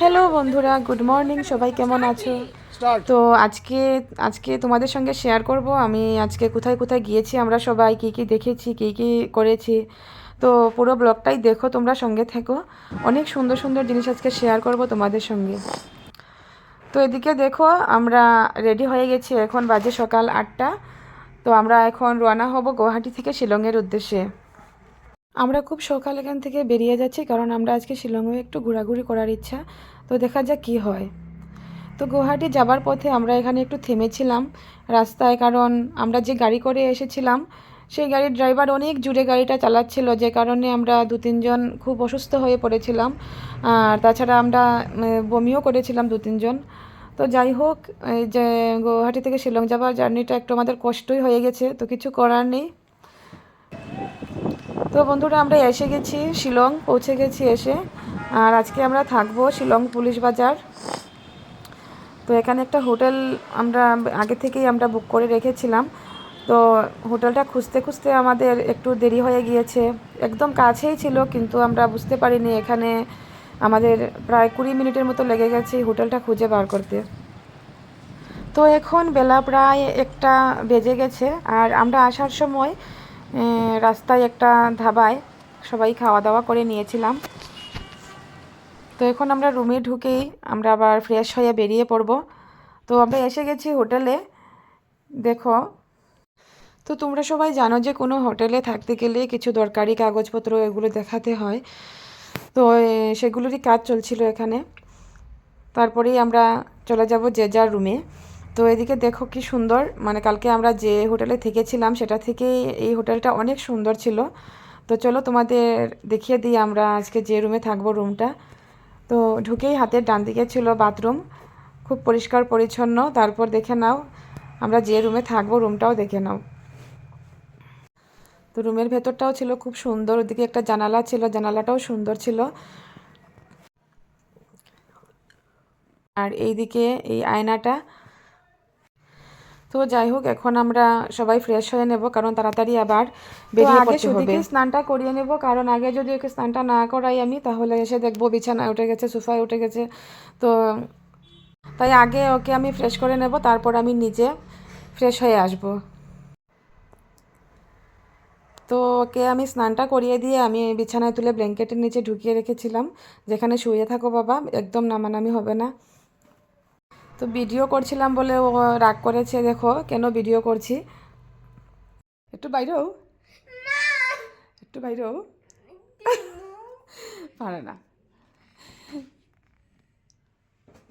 Hello বন্ধুরা good morning সবাই কেমন আছো? তো আজকে আজকে তোমাদের সঙ্গে শেয়ার করব। আমি আজকে কোথায় কোথায় গিয়েছি আমরা সবাই কী কী দেখেছি কী কী করেছি। তো পুরো ব্লগটাই দেখো তোমরা সঙ্গে থেকো। অনেক সুন্দর সুন্দর জিনিস আজকে শেয়ার করব তোমাদের সঙ্গে। তো এদিকে দেখো আমরা রেডি হয়ে গেছি এখন বাজে সকাল আটটা। তো আমরা এখন রওনা হব গুয়াহাটি থেকে শিলংয়ের উদ্দেশ্যে। আমরা খুব সকাল এখান থেকে বেরিয়ে যাচ্ছি, কারণ আমরা আজকে শিলংয়ে একটু ঘোরাঘুরি করার ইচ্ছা। তো দেখা যাক কী হয়। তো গুয়াহাটি যাবার পথে আমরা এখানে একটু থেমেছিলাম রাস্তায়, কারণ আমরা যে গাড়ি করে এসেছিলাম, সেই গাড়ির ড্রাইভার অনেক জুড়ে গাড়িটা চালাচ্ছিল, যে কারণে আমরা দু তিনজন খুব অসুস্থ হয়ে পড়েছিলাম। আর তাছাড়া আমরা বমিও করেছিলাম দু তিনজন তো যাই হোক যে গুয়াহাটি থেকে শিলং যাবার জার্নিটা একটু আমাদের কষ্টই হয়ে গেছে, তো কিছু করার নেই। তো বন্ধুরা, আমরা এসে গেছি, শিলং পৌঁছে গেছি এসে। আর আজকে আমরা থাকব শিলং পুলিশ বাজার। তো এখানে একটা হোটেল আমরা আগে থেকেই আমরা বুক করে রেখেছিলাম। তো হোটেলটা খুঁজতে খুঁজতে আমাদের একটু দেরি হয়ে গিয়েছে। একদম কাছেই ছিল, কিন্তু আমরা বুঝতে পারিনি এখানে আমাদের প্রায় কুড়ি মিনিটের মতো লেগে গেছে হোটেলটা খুঁজে বার করতে। তো এখন বেলা প্রায় একটা বেজে গেছে, আর আমরা আসার সময় রাস্তায় একটা ধাবায় সবাই খাওয়া দাওয়া করে নিয়েছিলাম। তো এখন আমরা রুমে ঢুকেই আমরা আবার ফ্রেশ হয়ে বেরিয়ে পড়ব। তো আমরা এসে গেছি হোটেলে। দেখো, তো তোমরা সবাই জানো যে কোনো হোটেলে থাকতে গেলে কিছু দরকারি কাগজপত্র এগুলো দেখাতে হয়। তো সেগুলোরই কাজ চলছিল এখানে। তারপরেই আমরা চলে যাব যে যার রুমে তো এদিকে দেখো কি সুন্দর। মানে কালকে আমরা যে হোটেলে থেকেছিলাম, সেটা থেকে এই হোটেলটা অনেক সুন্দর ছিল। তো চলো তোমাদের দেখিয়ে দিই আমরা আজকে যে রুমে থাকব রুমটা। তো ঢুকেই হাতের ডান দিকে ছিল বাথরুম। খুব পরিষ্কার, পরিচ্ছন্ন। তারপর দেখে নাও, আমরা যে রুমে থাকব রুমটাও দেখে নাও। তো রুমের ভেতরটাও ছিল খুব সুন্দর। ওদিকে একটা জানালা ছিল, জানালাটাও সুন্দর ছিল। আর এইদিকে এই আয়নাটা তো যাই হোক এখন আমরা সবাই ফ্রেশ হয়ে নেব কারণ তাড়াতাড়ি আবার বেরিয়ে পড়তে হবে। স্নানটা করিয়ে নেব? কারণ আগে যদি ওকে স্নানটা না করাই আমি তাহলে এসে দেখব বিছানায় উঠে গেছে সোফায় উঠে গেছে। তো তাই আগে ওকে আমি ফ্রেশ করে নেব তারপর আমি নিজে ফ্রেশ হয়ে আসব। তো ওকে আমি স্নানটা করিয়ে দিয়ে আমি বিছানায় তুলে ব্ল্যাঙ্কেটের নিচে ঢুকিয়ে রেখেছিলাম। যেখানে শুয়ে থাকো বাবা একদম নামানামি হবে না। তো ভিডিও করছিলাম বলে ও রাগ করেছে দেখো কেন ভিডিও করছি। একটু বাইরেও। একটু বাইরেও। পারে না।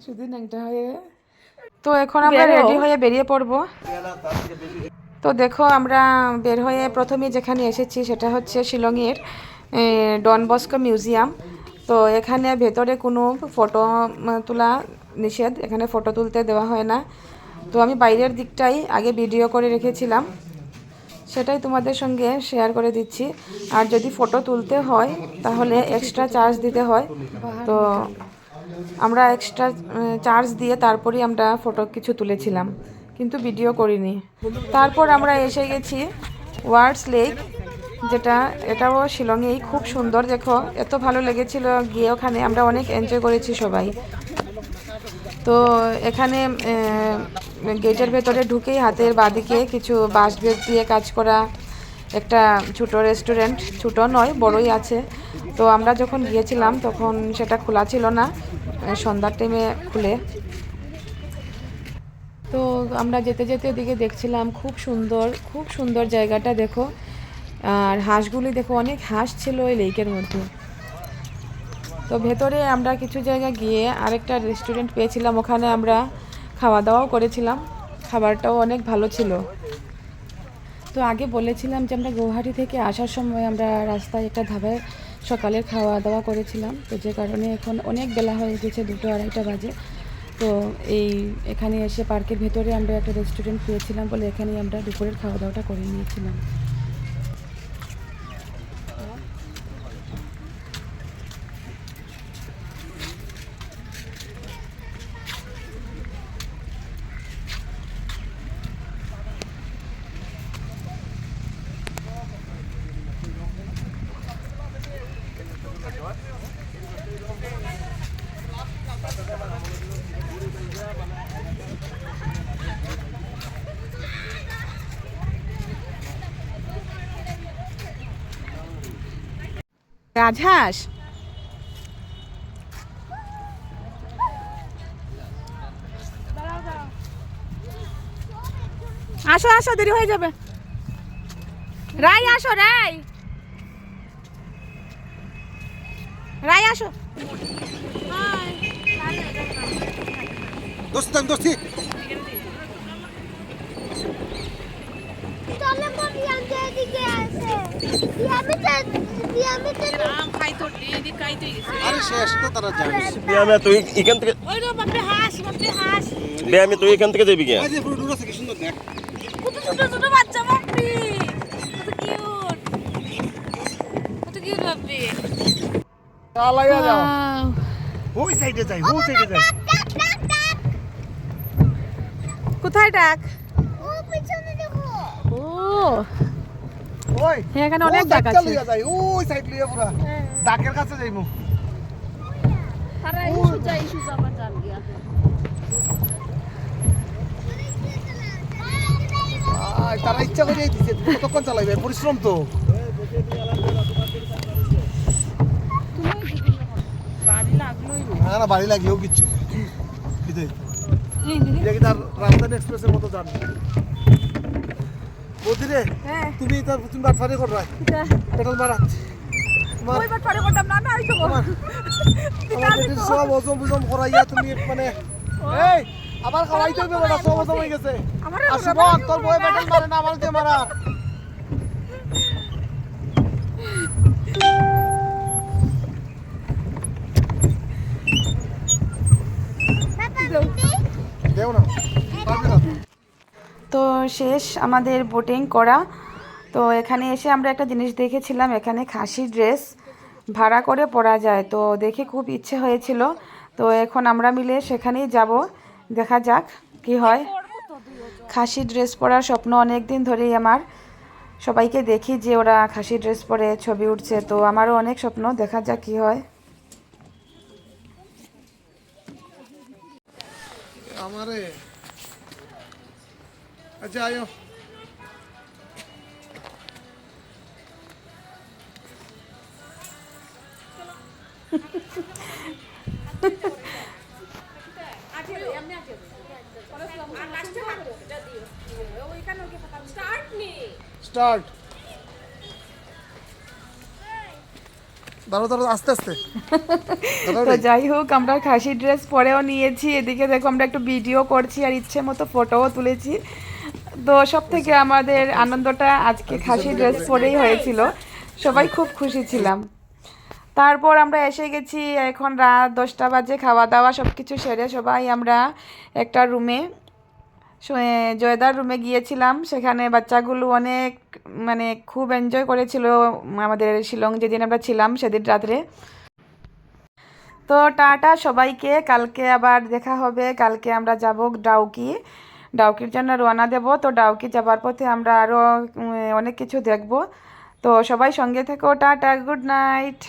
শুধু ন্যাংটা হয়ে তো এখন আমরা রেডি হয়ে বেরিয়ে পড়ব। তো দেখো আমরা বের হয়ে প্রথমে যেখানে এসেছি সেটা হচ্ছে শিলংয়ের এ, ডন বস্কো মিউজিয়াম। তো এখানে ভেতরে কোনো ফটো তোলা নিষেধ। এখানে ফটো তুলতে দেওয়া হয় না। তো আমি বাইরের দিকটাই আগে ভিডিও করে রেখেছিলাম। সেটাই তোমাদের সঙ্গে শেয়ার করে দিচ্ছি। আর যদি ফটো তুলতে হয়, তাহলে এক্সট্রা চার্জ দিতে হয়। তো আমরা এক্সট্রা চার্জ দিয়ে তারপরেই আমরা ফটো কিছু তুলেছিলাম। কিন্তু ভিডিও করিনি। তারপর আমরা এসে গেছি ওয়ার্ডস লেক যেটা, এটাও শিলংয়েই খুব সুন্দর, দেখো, এত ভালো লেগেছিল গিয়ে ওখানে, আমরা অনেক এনজয় করেছি সবাই। তো এখানে গেটের ভেতরে ঢুকেই হাতের বাদিকে কিছু বাঁশ বেত দিয়ে কাজ করা একটা ছোট রেস্টুরেন্ট ছোট নয়, বড়ই আছে। তো আমরা যখন গিয়েছিলাম, তখন সেটা খোলা ছিল না সন্ধ্যার টাইমে খুলে। তো আমরা যেতে যেতে ওদিকে দেখছিলাম, খুব সুন্দর খুব সুন্দর জায়গাটা, দেখো। আর হাঁসগুলি দেখো, অনেক হাঁস ছিল ওই লেকের মধ্যে। তো ভেতরে আমরা কিছু জায়গা গিয়ে আরেকটা রেস্টুরেন্ট পেয়েছিলাম, ওখানে আমরা খাওয়া দাওয়াও করেছিলাম। খাবারটাও অনেক ভালো ছিল। তো আগে বলেছিলাম যে আমরা গৌহাটি থেকে আসার সময় আমরা রাস্তায় একটা ধাবায় সকালের খাওয়া দাওয়া করেছিলাম। তো যে কারণে এখন অনেক বেলা হয়ে গেছে, দুটো আড়াইটা বাজে। তো এই এখানে এসে পার্কের ভেতরে আমরা একটা রেস্টুরেন্ট পেয়েছিলাম বলে এখানেই আমরা দুপুরের খাওয়া দাওয়াটা করে নিয়েছিলাম। রাজহাঁস? আসো আসো দেরি হয়ে যাবে। রাই আসো রাই রাই আসো। দোস্ত দোস্তি চলে মরিয়ামকে এদিকে আসে ইয়ামিতে ইয়ামিতে আরে শেষ তো তারা জানিস ব্যায়ামে তুই এখান থেকে ওই রে হাঁস বাপরে হাঁস। ব্যায়ামে তুই এখান থেকে যাবি কে? এই যে পুরো দূর আছে কি সুন্দর দেখ। কত ছোট ছোট বাচ্চা বাপরে। কত কিউট কত কিউট বাপরে। চালাইয়া যাও। ওই সাইডে যাই ওই সাইডে যাই। কোথায় ডাক? ও পিছনে দেখো। ও। ওই এখানে অনেক ওই ডাক আছে চালিয়ে যাই ওই সাইড লিয়ে পুরা ডাকের কাছে যাইমু তারা ইস্যু যাই ইস্যু যাবার জান গিয়া তারা ইচ্ছা করে দিছে কতক্ষণ চালাইবে পরিশ্রম তো না না বাড়ি লাগিয়েও কিচ্ছু রাজধানী এক্সপ্রেসের মতো জান বৌদি রে হ্যাঁ। তুমি তার তুমি বাটফারি কর রায় পেট্রোল মারা ওই করতাম না না আমার সব বুজম করাইয়া তুমি মানে এই আবার খাওয়াইতে হবে বেটা সব হয়ে গেছে। আর তোর বই পেট্রোল মারে না আমার মারা। দেও না। তো শেষ আমাদের বোটিং করা। তো এখানে এসে আমরা একটা জিনিস দেখেছিলাম, এখানে খাসি ড্রেস ভাড়া করে পরা যায়। তো দেখে খুব ইচ্ছে হয়েছিল। তো এখন আমরা মিলে সেখানেই যাব। দেখা যাক কি হয়। খাসি ড্রেস পরার স্বপ্ন অনেক দিন ধরেই আমার। সবাইকে দেখি যে ওরা খাসি ড্রেস পরে ছবি উঠছে। তো আমারও অনেক স্বপ্ন, দেখা যাক কি হয়। আমারে আচ্ছা আয়ো। স্টার্ট দাঁড়ো দাঁড়ো আস্তে আস্তে। তো যাই হোক আমরা খাসি ড্রেস পরেও নিয়েছি। এদিকে দেখো আমরা একটু ভিডিও করছি আর ইচ্ছে মতো ফটোও তুলেছি। তো সব থেকে আমাদের আনন্দটা আজকে খাসি ড্রেস পরেই হয়েছিল। সবাই খুব খুশি ছিলাম। তারপর আমরা এসে গেছি, এখন রাত দশটা বাজে খাওয়া দাওয়া সব কিছু সেরে সবাই আমরা একটা রুমে জয়দার রুমে গিয়েছিলাম। সেখানে বাচ্চাগুলো অনেক মানে খুব এনজয় করেছিল, আমাদের শিলং যেদিন আমরা ছিলাম সেদিন রাত্রে। তো টাটা সবাইকে, কালকে আবার দেখা হবে, কালকে আমরা যাব ডাউকি। ডাউকির জন্য রওনা দেব। তো ডাউকি যাবার পথে আমরা আরও অনেক কিছু দেখব। তো সবাই সঙ্গে থেকো, টাটা, গুড নাইট।